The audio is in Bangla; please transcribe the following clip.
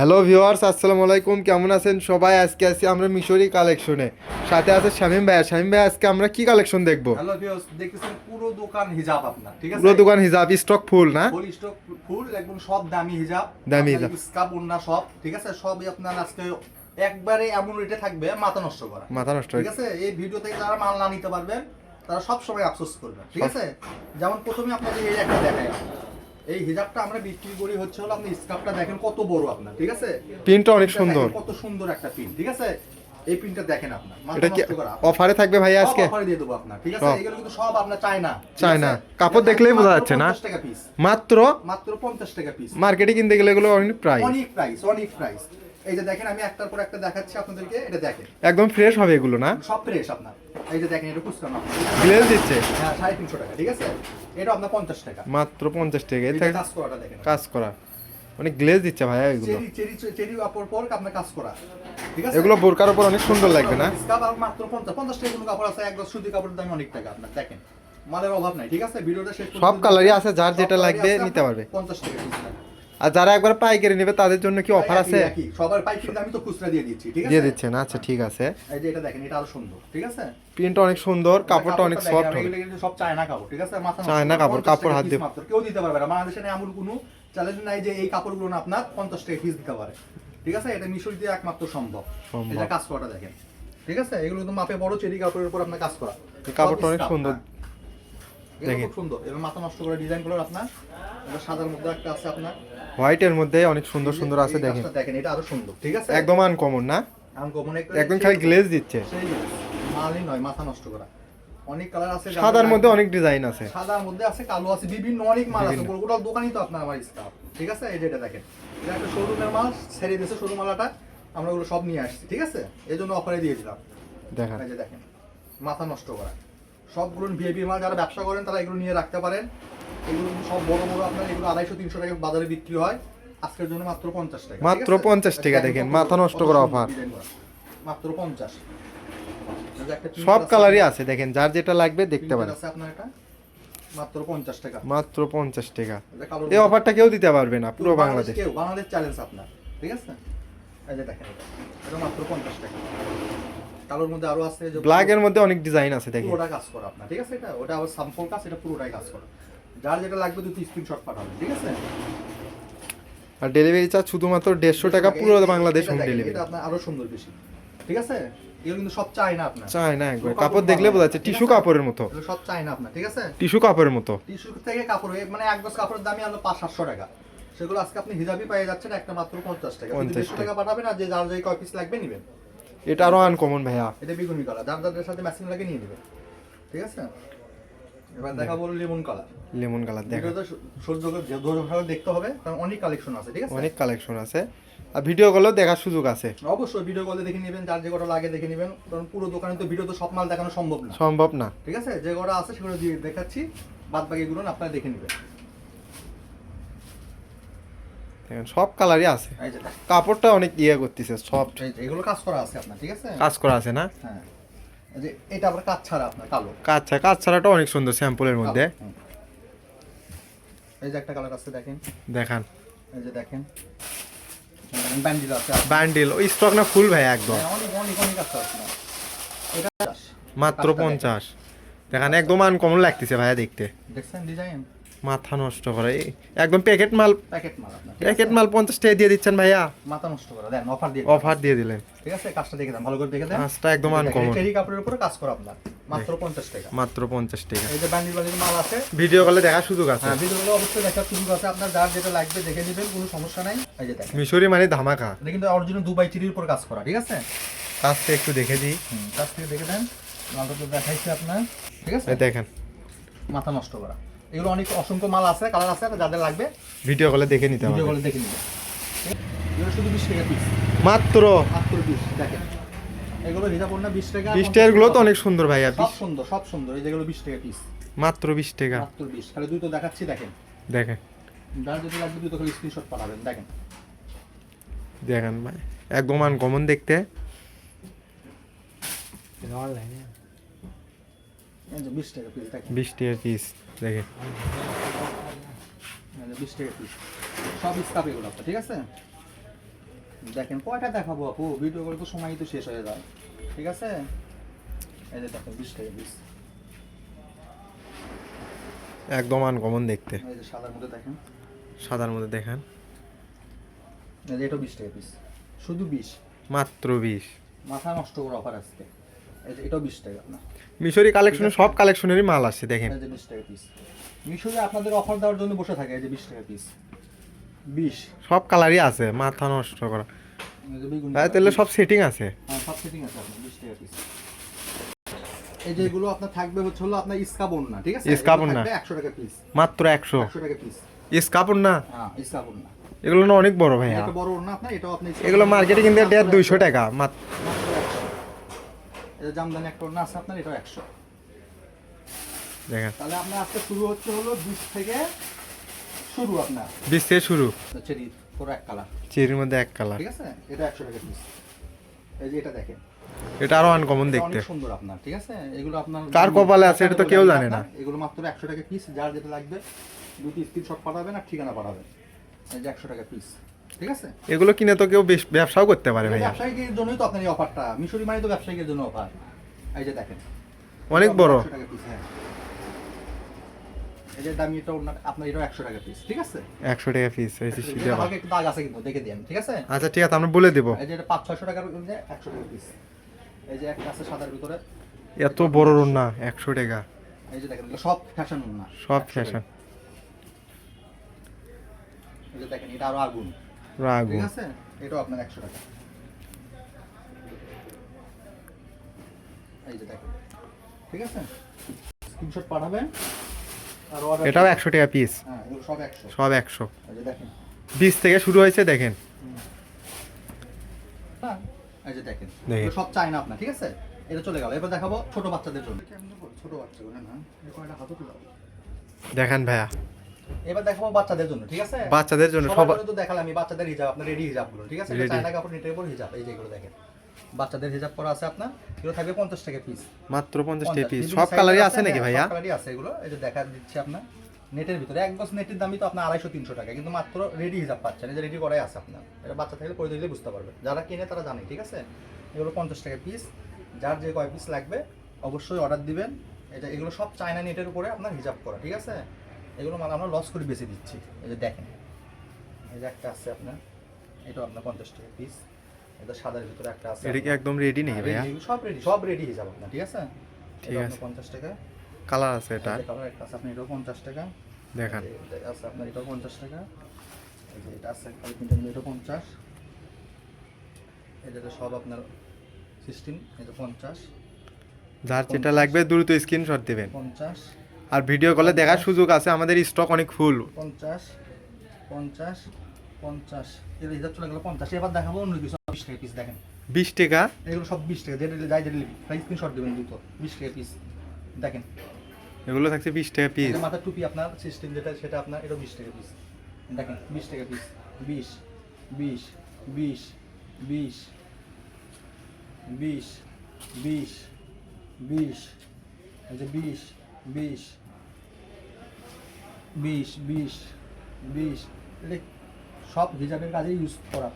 হ্যালো ভিউয়ার্স আসসালামু আলাইকুম। কেমন আছেন সবাই? আজকে আছি আমরা মিশরি কালেকশনে। সাথে আছে শামিম ভাই শামিম ভাই আজকে আমরা কি কালেকশন দেখব? হ্যালো ভিউয়ার্স দেখতেছেন পুরো দোকান হিজাব আপনার ঠিক আছে? পুরো দোকান হিজাব স্টক ফুল না? ফুল স্টক ফুল একদম সব দামি হিজাব। দামি হিজাব। স্কাপ ওন্না সব ঠিক আছে? সবই আপনার আজকে একবারে এমন রেটে থাকবে মাথা নষ্ট করা। মাথা নষ্ট ঠিক আছে? এই ভিডিও থেকে যারা মাল না নিতে পারবেন তারা সব সময় আফসোস করবেন ঠিক আছে? যেমন প্রথমে আপনাদের এই একটা দেখাই। এই হিজাবটা আমরা বিক্রি করি হচ্ছে হলো আপনি স্কার্ফটা দেখেন কত বড় আপনার ঠিক আছে? প্রিন্টটা অনেক সুন্দর। কত সুন্দর একটা পিন ঠিক আছে? এই পিনটা দেখেন আপনার এটা কি অফারে থাকবে ভাই আজকে? অফারে দিয়ে দেবো আপনার ঠিক আছে? এগুলো কিন্তু সব আপনার চায়না? কাপড় দেখলেই বোঝা যাচ্ছে না? 50 টাকা পিস মাত্র? মাত্র 50 টাকা পিস মার্কেটে কিনতে গেলে এগুলো অনেক প্রাইস অনেক প্রাইস অনেক প্রাইস এই যে দেখেন আমি একটার পর একটা দেখাচ্ছি আপনাদেরকে। এটা দেখেন। একদম ফ্রেশ হবে এগুলো না? সব ফ্রেশ আপনার। এই যে দেখেন এটা খুচরা না গ্লেজ দিচ্ছে? হ্যাঁ সাড়ে তিনশো টাকা ঠিক আছে? এটা আপনার পঞ্চাশ টাকা। মাত্র পঞ্চাশ টাকা। থেকে কাজ করাটা দেখেন। কাজ করা। অনেক গ্লেজ দিচ্ছে ভাইয়া এগুলো। চেরি চেরি চেরি কাপড় পর আপনার কাজ করা। ঠিক আছে? এগুলো বোরকার উপর অনেক সুন্দর লাগবে না? আর মাত্র পঞ্চাশ। পঞ্চাশ টাকা কোনো কাপড় আছে একদম সুতি কাপড়ের দাম অনেক টাকা আপনার দেখেন। মালের অভাব নাই ঠিক আছে? ভিডিওটা শেষ সব কালারই আছে, যার যেটা লাগবে নিতে পারবে। পঞ্চাশ টাকা piece লাগবে। আর যারা একবার পাইকারি নেবে তাদের জন্য কি অফার আছে। সবার পাইকারি দামই তো খুচরা দিয়ে দিচ্ছি ঠিক আছে দিয়ে দিচ্ছেন আচ্ছা ঠিক আছে এই যে এটা দেখেন এটা আরও সুন্দর ঠিক আছে প্রিন্টটা অনেক সুন্দর কাপড়টা অনেক সফট হবে সব চায়না কাপড় ঠিক আছে মাথা চায়না কাপড়, কাপড় হাত দিয়ে- মাত্র। কেউ দিতে পারবে না বাংলাদেশে নেই এমন কোনো চ্যালেঞ্জ নাই যে এই কাপড়গুলো না আপনার পঞ্চাশ টাকা পিস দিতে পারে ঠিক আছে এটা মিশর দিয়ে একমাত্র সম্ভব। এটা কাজ করাটা দেখেন ঠিক আছে এগুলো তো মাপে বড় চেরি কাপড়ের উপর আপনার কাজ করা এই কাপড়টা অনেক সুন্দর। হ্যাঁ। দেখেন। খুব সুন্দর এবার মাথা নষ্ট করে ডিজাইনগুলো আপনার এটা সাদার মধ্যে একটা আছে আপনার হোয়াইটের মধ্যে অনেক সুন্দর সুন্দর আছে দেখেন। দেখেন এটা আরও সুন্দর ঠিক আছে? একদম আনকমন না? আনকমন একদম খালি গ্লেজ দিচ্ছে। মালই নয় মাথা নষ্ট করা। অনেক কালার আছে সাদার মধ্যে অনেক ডিজাইন আছে। সাদার মধ্যে আছে কালো আছে বিভিন্ন অনেক মাল আছে। বিভিন্ন। দোকানই তো আপনার আমার স্টাফ ঠিক আছে? এই যে এটা দেখেন এটা একটা শোরুমের মাল ছেড়ে দিয়েছে শোরুম মালাটা আমরা ওগুলো সব নিয়ে আসছি ঠিক আছে? এই জন্য অফারে দিয়ে দিলাম। এই যে দেখেন মাথা নষ্ট করা। সবগুলো ভিআইপি মাল যারা ব্যবসা করেন তারা এগুলো নিয়ে রাখতে পারেন। এগুলো সব বড় বড় আপনার এগুলো আড়াইশো তিনশো টাকা বাজারে বিক্রি হয়। আজকের জন্য মাত্র পঞ্চাশ টাকা মাত্র পঞ্চাশ টাকা দেখেন মাথা নষ্ট করা করা। মাত্র পঞ্চাশ। সব কালারই আছে দেখেন যার যেটা লাগবে দেখতে পারেন। আপনার এটা? মাত্র পঞ্চাশ টাকা। মাত্র পঞ্চাশ টাকা। এই অফারটা কেউ দিতে পারবে না পুরো বাংলাদেশ বাংলাদেশ। চ্যালেঞ্জ আপনার ঠিক আছে? এই যে দেখেন এটা মাত্র পঞ্চাশ টাকা। কালোর মধ্যে আরও আছে যে ব্ল্যাকের মধ্যে অনেক ডিজাইন আছে দেখেন। পুরোটা কাজ করা আপনার ঠিক আছে? এটা ওটা আবার সাম্পল কাজ এটা পুরোটাই কাজ করা। যার যেটা লাগবে দুটো স্ক্রিনশট পাঠাবেন ঠিক আছে? আর ডেলিভারি চার্জ শুধুমাত্র দেড়শো টাকা পুরো বাংলাদেশ হোম ডেলিভারি আপনার আরও সুন্দর বেশি ঠিক আছে? এগুলো কিন্তু সব চাই না আপনার। চাই না একবার কাপড় দেখলে। বোঝা যাচ্ছে টিস্যু কাপড়ের মতো। সব চাই না আপনার ঠিক আছে? টিস্যু কাপড়ের মতো। টিস্যু থেকে কাপড় মানে এক গজ কাপড়ের দামই আলো পাঁচ সাতশো টাকা। সেগুলো আজকে আপনি হিজাবি পেয়ে যাচ্ছেন একটা মাত্র পঞ্চাশ টাকা। 50 দেড়শো টাকা পাঠাবেন আর যে যার যে কয় পিস লাগবে নেবেন। এটা আরও আনকমন ভাইয়া। এটা বেগুনি কালার যার যাদের সাথে ম্যাচিং লাগে নিয়ে নেবেন ঠিক আছে? এবার দেখা বলো লেমন কালার লেমন কালার দেখা। সহ্য করে ধৈর্য সহকারে দেখতে হবে কারণ অনেক কালেকশন আছে ঠিক আছে? অনেক কালেকশন আছে। আর ভিডিও গুলো দেখার সুযোগ আছে। অবশ্যই ভিডিও কলে দেখে নেবেন যার যে কটা লাগে দেখে নেবেন। কারণ পুরো দোকানে তো ভিডিও তো সব মাল দেখানো সম্ভব না। সম্ভব না। ঠিক আছে? যে কটা আছে সেগুলো দিয়ে দেখাচ্ছি। বাদ বাকিগুলো আপনারা দেখে নেবেন। দেখেন সব কালারই আছে। কাপড়টা অনেক ইয়ে করতেছে যে এগুলো কাজ করা আছে আপনার ঠিক আছে? কাজ করা আছে না? হ্যাঁ। এটা আবার কাজ ছাড়া আপনার কালো। কাজ ছাড়া কাজ ছাড়াটা অনেক সুন্দর স্যাম্পলের মধ্যে। এই যে একটা কালার আছে দেখেন। দেখান। এই যে দেখেন। ব্যান্ডিল আছে ব্যান্ডেল ওই স্টক না ফুল ভাই একদম। হ্যাঁ, অনেক অনেক অনেক আছে আপনার। এটা মাত্র। পঞ্চাশ। দেখান একদম আনকমন লাগতেছে ভাইয়া দেখতে। দেখছেন ডিজাইন মাথা নষ্ট করে। এই একদম প্যাকেট মাল প্যাকেট মাল আপনার প্যাকেট মাল পঞ্চাশ টাকা দিয়ে দিচ্ছেন ভাইয়া। মাথা নষ্ট করা দেন অফার দিয়ে অফার দিয়ে দিলেন। ঠিক আছে কাজটা দেখে দেন ভালো করে দেখে দেন। কাজটা একদম আনকমন চেরি কাপড়ের উপরে কাজ করা আপনার মাত্র পঞ্চাশ টাকা। মাত্র পঞ্চাশ টাকা। এই যে ব্যান্ডিল বান্ডিল মাল আছে। ভিডিও কলে দেখার সুযোগ আছে। হ্যাঁ ভিডিওগুলো অবশ্যই দেখার সুযোগ আছে। আপনার যার যেটা লাগবে দেখে নেবেন কোনো সমস্যা নাই। এই যে দেখেন। মিশরি মানে ধামাকা। এটা কিন্তু অরিজিনাল দুবাই চিরির উপর কাজ করা ঠিক আছে? কাজটা একটু দেখে দিই। কাজটা দেখে দেন। মালটা তো দেখাইছি আপনার ঠিক আছে? এই দেখেন। মাথা নষ্ট করা। এগুলো অনেক অসংখ্য মাল আছে কালার আছে যাদের লাগবে ভিডিও কলে দেখে নিতে ভিডিও কলে দেখে নিতে এগুলো শুধু বিশ টাকা পিস মাত্র? মাত্র বিশ দেখেন। এগুলো হিসাব না বিশ টাকা বিশ টাকারগুলো তো অনেক সুন্দর ভাইয়া সব সুন্দর সব সুন্দর এই যেগুলো বিশ টাকা পিস মাত্র বিশ টাকা। মাত্র বিশ দুই তো দেখাচ্ছি দেখেন। দেখেন। যার যদি লাগবে দুই তো খালি স্ক্রিনশট পাঠাবেন দেখেন। দেখেন ভাই একদম আনকমন দেখতে। এই যে বিশ টাকা পিস দেখেন। বিশ টাকা পিস এই বিশ টাকা পিস সব স্কাপ এগুলো ঠিক আছে? দেখেন কয়টা দেখাবো আপু? ভিডিও করে তো সময়ই তো শেষ হয়ে যায়। ঠিক আছে? এই যে দেখেন বিশ টাকা পিস একদম আনকমন দেখতে। এই যে সাদার মধ্যে দেখেন। সাদার মধ্যে দেখেন। এটাও বিশ টাকা পিস শুধু বিশ? মাত্র বিশ। মাথা নষ্ট করে অফার আজকে। এটাও বিশ টাকা আপনার। মিশরি কালেকশনে সব কালেকশনেরই মাল আসছে দেখেন। এই যে বিশ টাকা পিস মিশরে আপনাদের অফার দেওয়ার জন্য বসে থাকে এই যে বিশ টাকা পিস বিশ। সব কালারই আছে মাথা নষ্ট করা। তাহলে সব সেটিং আছে। হ্যাঁ সব সেটিং আছে আপনার বিশ টাকা পিস এই যে এগুলো আপনার থাকবে হচ্ছে হলো আপনার ইস্কাবন না ঠিক আছে? ইস্কাবন না। একশো টাকা পিস মাত্র একশো। একশো টাকা পিস না হ্যাঁ ইস্কাবন না এগুলো না অনেক বড় ভাইয়া। এটা বড় না আপনার এটাও আপনি এগুলো মার্কেটে কিন্তু দেড় দুইশো টাকা মাত্র। এটা জামদানি একটা ওড়না আছে আপনার এটাও একশো। দেখেন। তাহলে আপনার আজকে শুরু হচ্ছে হলো বিশ থেকে শুরু আপনার। বিশ থেকে শুরু? চেরি পুরো এক কালার। চেরির মধ্যে এক কালার। ঠিক আছে? এটা একশো টাকা পিস এই যে এটা দেখেন। এটা আরও আনকমন দেখতে। সুন্দর আপনার ঠিক আছে? এগুলো আপনার কার কপালে আছে এটা তো কেউ জানে না। এগুলো মাত্র একশো টাকা পিস যার যেটা লাগবে দুটি স্ক্রিনশট পাঠাবেন আর ঠিকানা পাঠাবেন। এই যে একশো টাকা পিস ঠিক আছে? এগুলো কিনে তো কেউ বেশ ব্যবসাও করতে পারে ভাই ব্যবসায়ীদের জন্যই তো আপনার এই অফারটা মিশরি মানে তো ব্যবসায়ীদের জন্য অফার এই যে দেখেন। অনেক বড়। 100 হ্যাঁ। এই যে দামি এটা আপনার এটাও একশো টাকা পিস ঠিক আছে? একশো টাকা পিস এটা আবার। হালকা একটু দাগ আছে কিন্তু দেখে ঠিক আছে? আচ্ছা ঠিক আছে আমরা বলে দেবো। এই যে এটা পাঁচ ছয়শো টাকার যে একশো টাকা পিস এই যে একটা আছে সাদার ভিতরে। এত বড় না একশো টাকা। এই যে দেখেন সব ফ্যাশন না সব ফ্যাশন এই যে দেখেন এটা আরও আগুন। রাগু ঠিক আছে? এটাও আপনার একশো টাকা। এই যে দেখেন। ঠিক আছে? স্ক্রিনশট পাঠাবেন আর এটাও একশো টাকা পিস হ্যাঁ এগুলো সব একশো। সব একশো। এই যে দেখেন। থেকে শুরু হয়েছে দেখেন। হ্যাঁ এই যে দেখেন। এগুলো সব চাই না আপনার ঠিক আছে? এটা চলে গেল। এবার দেখাবো ছোট বাচ্চাদের জন্য। ছোট বাচ্চাগুলো না কয়টা হাতও দেখান ভাইয়া। এবার দেখাবো বাচ্চাদের জন্য ঠিক আছে? বাচ্চাদের জন্য সবার তো দেখালাম আমি বাচ্চাদের হিজাব আপনার রেডি হিজাবগুলো ঠিক আছে? চায়না কাপড় নেটের উপর হিজাব এই যেগুলো দেখেন। বাচ্চাদের হিজাব করা আছে আপনার এগুলো থাকবে পঞ্চাশ টাকা পিস মাত্র পঞ্চাশ টাকা পিস সব কালারই আছে নাকি হ্যাঁ, ভাইয়া? সব কালারই আছে এগুলো। এই যে দেখা দিচ্ছি আপনার নেটের ভিতরে। এক বছর নেটের দামই তো আপনার আড়াইশো তিনশো টাকা কিন্তু মাত্র রেডি হিসাব পাচ্ছেন। যে রেডি করাই আছে আপনার। এটা বাচ্চা থাকলে পরে দিলে বুঝতে পারবে যারা কিনে তারা জানে ঠিক আছে? এগুলো পঞ্চাশ টাকা পিস যার যে কয় পিস লাগবে অবশ্যই অর্ডার দিবেন। এটা এগুলো সব চায়না নেটের উপরে আপনার হিসাব করা ঠিক আছে? এগুলো মানে আমরা লস করে বেশি দিচ্ছি। এই যে দেখেন এই যে একটা আছে আপনার এটাও আপনার পঞ্চাশ টাকা পিস এটা সাদার ভিতরে একটা আছে এটা কি একদম রেডি নেই হ্যাঁ, ভাইয়া? সব রেডি সব রেডি হয়ে যাবে আপনার ঠিক আছে? ঠিক আছে। পঞ্চাশ টাকা। কালার আছে এটা। কালার একটা আছে আপনার এটাও পঞ্চাশ টাকা। দেখান। আছে আপনার এটাও পঞ্চাশ টাকা। এই যে এটা আছে মিলে এটা পঞ্চাশ। এটা তো সব আপনার সিস্টেম এটা পঞ্চাশ। যার যেটা লাগবে দ্রুত স্ক্রিনশট দিবেন। পঞ্চাশ। আর ভিডিও কলে দেখার সুযোগ আছে আমাদের স্টক অনেক ফুল পঞ্চাশ পঞ্চাশ পঞ্চাশ। এর হিসাব চলে গেল পঞ্চাশ এবার দেখাবো অন্য কিছু। বিশ টাকা পিস দেখেন। বিশ টাকা? এগুলো সব বিশ টাকা যেটা যাই যেটা লিখি তাই স্ক্রিনশট দেবেন দুটো বিশ টাকা পিস দেখেন। এগুলো থাকছে বিশ টাকা পিস মাথার টুপি আপনার সিস্টেম যেটা সেটা আপনার এটা বিশ টাকা পিস দেখেন বিশ টাকা পিস বিশ বিশ বিশ বিশ বিশ বিশ বিশ বিশ বিশ বিশ বিষ বিষ এটা সব হিজাবের কাজে ইউজ করা।